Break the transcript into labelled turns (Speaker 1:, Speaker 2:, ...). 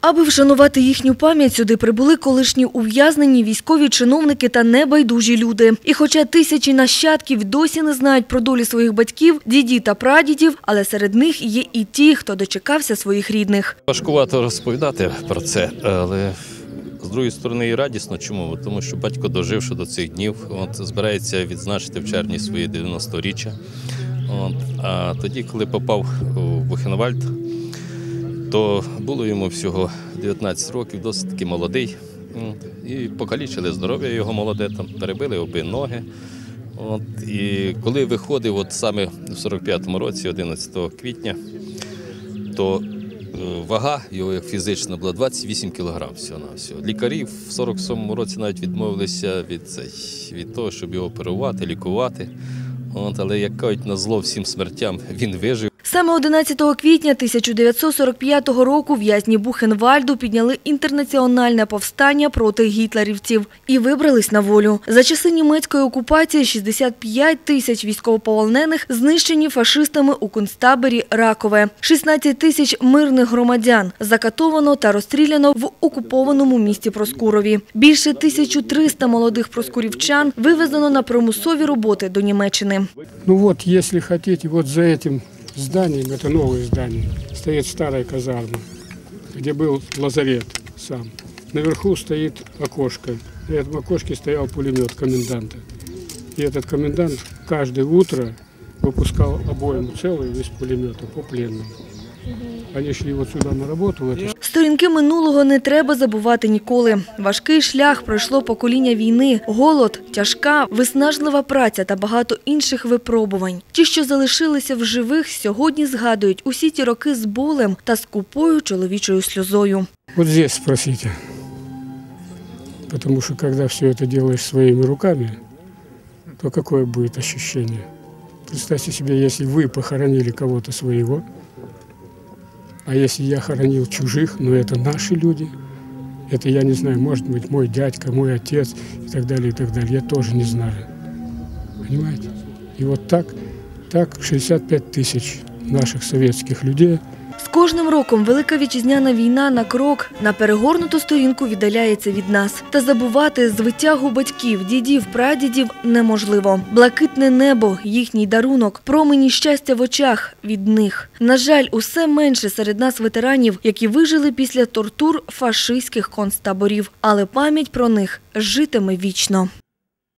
Speaker 1: Аби вшанувати їхню пам'ять, сюди прибули колишні ув'язнені, військові чиновники та небайдужі люди. І хоча тисячі нащадків досі не знають про долі своїх батьків, дідів та прадідів, але серед них є і ті, хто дочекався своїх рідних.
Speaker 2: Важкувато розповідати про це, але з другої сторони і радісно. Чому? Тому що батько, доживши до цих днів, от, збирається відзначити в червні своє 90-річчя. А тоді, коли попав у Бухенвальд, то було йому всього 19 років, досить таки молодий. І покалічили здоров'я його молоде, там, перебили обі ноги. От, і коли виходив, от саме в 45-му році, 11 квітня, то е, вага його фізична була 28 кг всього на. Лікарі в 47-му році навіть відмовилися від, від того, щоб його оперувати, лікувати. От, але як кажуть, на зло всім смертям він вижив.
Speaker 1: Саме 11 квітня 1945 року в'язні Бухенвальду підняли інтернаціональне повстання проти гітлерівців і вибрались на волю. За часи німецької окупації 65 тисяч військовополонених знищені фашистами у концтаборі Ракове. 16 тисяч мирних громадян закатовано та розстріляно в окупованому місті Проскурові. Більше 1300 молодих проскурівчан вивезено на примусові роботи до Німеччини.
Speaker 3: Ну вот, если хотите, вот за этим зданием, это новое здание, стоит старая казарма, где был лазарет сам. Наверху стоит окошко. На этом окошке стоял пулемет коменданта. И этот комендант каждое утро выпускал обойму целую из пулемета по пленным. Они шли вот сюда на работу, в это
Speaker 1: Сторінки минулого не треба забувати ніколи. Важкий шлях пройшло покоління війни, голод, тяжка, виснажлива праця та багато інших випробувань. Ті, що залишилися в живих, сьогодні згадують усі ті роки з болем та скупою чоловічою сльозою.
Speaker 3: Вот здесь спросите. Потому что когда все это делаешь своими руками, то какое будет ощущение? Представьте себе, если вы похоронили кого-то своего, а если я хоронил чужих, но это наши люди, это, я не знаю, может быть, мой дядька, мой отец и так далее, и так далее, я тоже не знаю. Понимаете? И вот так, так 65 тысяч наших советских людей –
Speaker 1: З кожним роком Велика Вітчизняна війна на крок, на перегорнуту сторінку віддаляється від нас. Та забувати звитягу батьків, дідів, прадідів неможливо. Блакитне небо, їхній дарунок, промені щастя в очах від них. На жаль, усе менше серед нас ветеранів, які вижили після тортур фашистських концтаборів. Але пам'ять про них житиме вічно.